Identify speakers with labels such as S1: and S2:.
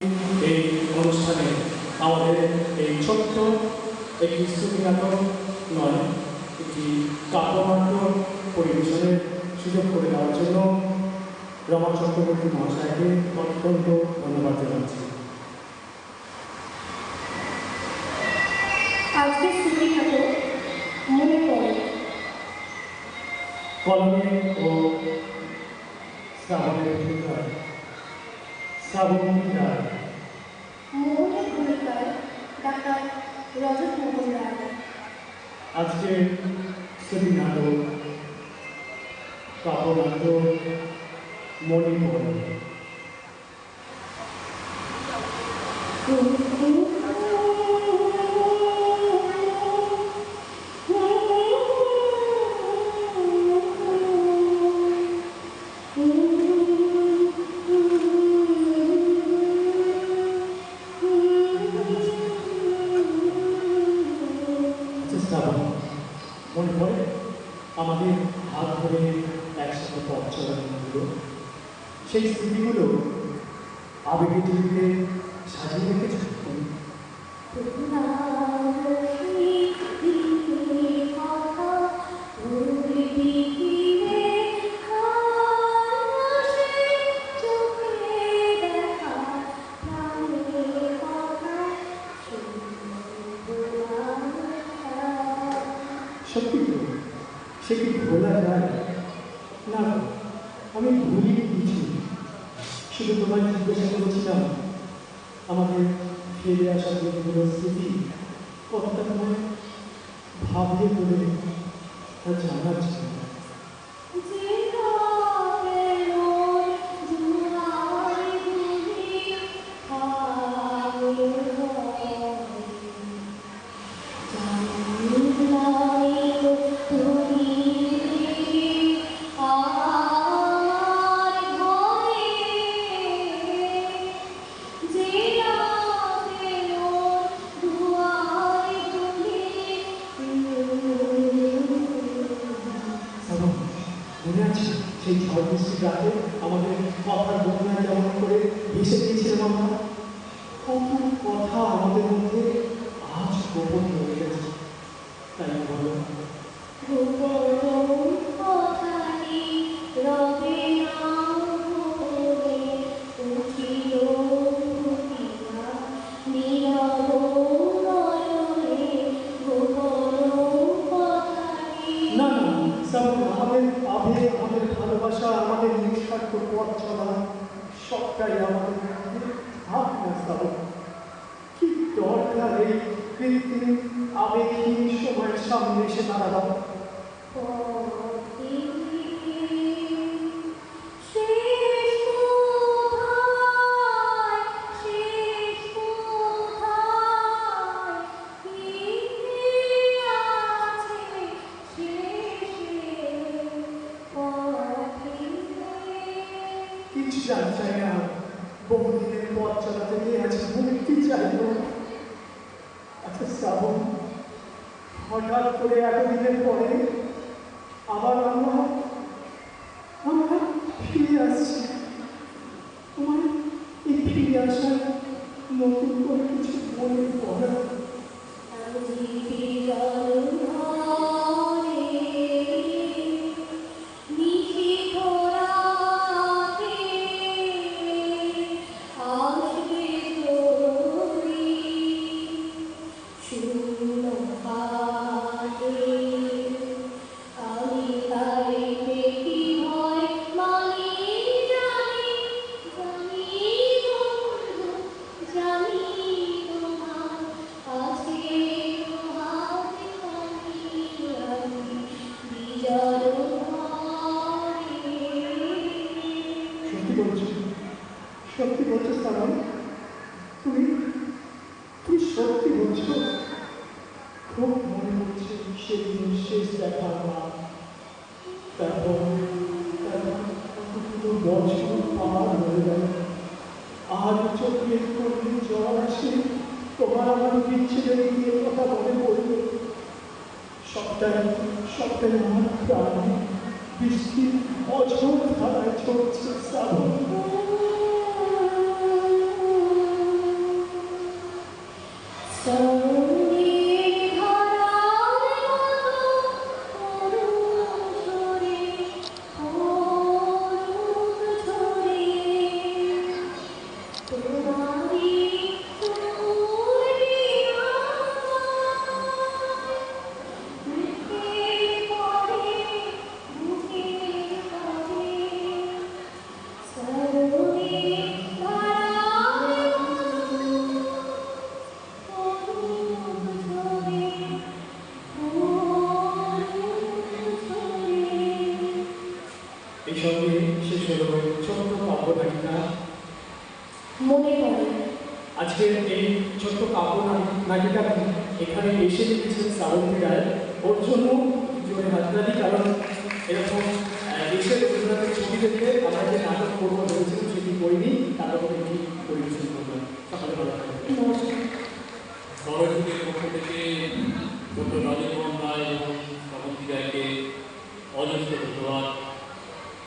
S1: এই অনুষ্ঠানে আমাদের এই ছোট্ট একটি শ্রুতি নাটক নয় একটি কাব্যনাট্য পরিবেশনের সুযোগ করে দেওয়ার জন্য রমা চক্রবর্তী মহাশয়কে অত্যন্ত ধন্যবাদ জানাচ্ছি।
S2: আজকে ছুটি মনে পড়ে।
S1: কলমে ও শ্রাবণের শ্রাবণী রায়
S2: মোহনের ভূমিকায় ডাক্তার রজত মোহন রায়।
S1: আজকে শ্রী নাটক কাপড় মণিপুর। একসাথে পথ চলাগুলো সেই স্মৃতিগুলো আবেগে টিভিতে সাজিয়ে রেখেছো? সত্যি সে কি ভোলা যায়? না আমি ভুলি কিছু শুধু তোমার জিজ্ঞাসা করেছিলাম আমাদের ফিরে আসা দিনগুলো স্মৃতি কতটা তোমায় ভাবলে তোলে তা জানার ছিল ঝড় বৃষ্টির রাতে আমাদের কথার বন্যায় যেমন করে ভেসে গিয়েছিলাম আমরা। আমাদের আবেগ আমাদের ভালোবাসা, আমাদের নিঃস্বার্থ পথ চলা, সবটাই আমাদের হাত ভাব হোক কি দরকার এই কৃত্রিম আবেগহীন সময়ের সামনে এসে দাঁড়াবা বহুদিনের পথ চালাতে নিয়ে আজ মুক্তি চাইল। আচ্ছা শ্রাবণ, হঠাৎ করে এতদিনের পরে আবার আমরা আমরা ফিরে আসছি। তোমার এই ফিরে আসার নতুন করে কিছু মনে পড়ে বলছো? সত্যি বলছো শ্রাবণ তুমি তুমি সত্যি বলছো? খুব মনে হচ্ছে সেদিন শেষ দেখা আমার। তারপর বছর পার হয়ে গেল। আজ চোখে কোনদিন জল আসে, তোমার আমার বিচ্ছেদের কথা মনে পড়বে সবটাই সবটাই আমার প্রাণ।
S2: Biskin ocho tacho sabo.
S1: So সঙ্গে শেষ হলো ছোট্ট কাব্যনাটিকা
S2: মনে পড়ে।
S1: আজকের এই ছোট্ট কাব্য এখানে এসে লিখেছেন শ্রাবন্তী রায়। ওর জন্য জোরে হাততালি কারণ এরকম দেশের রবীন্দ্রনাথের ছবি দেখে আমরা যে নাটক করব ভেবেছিলাম সেটি করিনি, তারপর এটি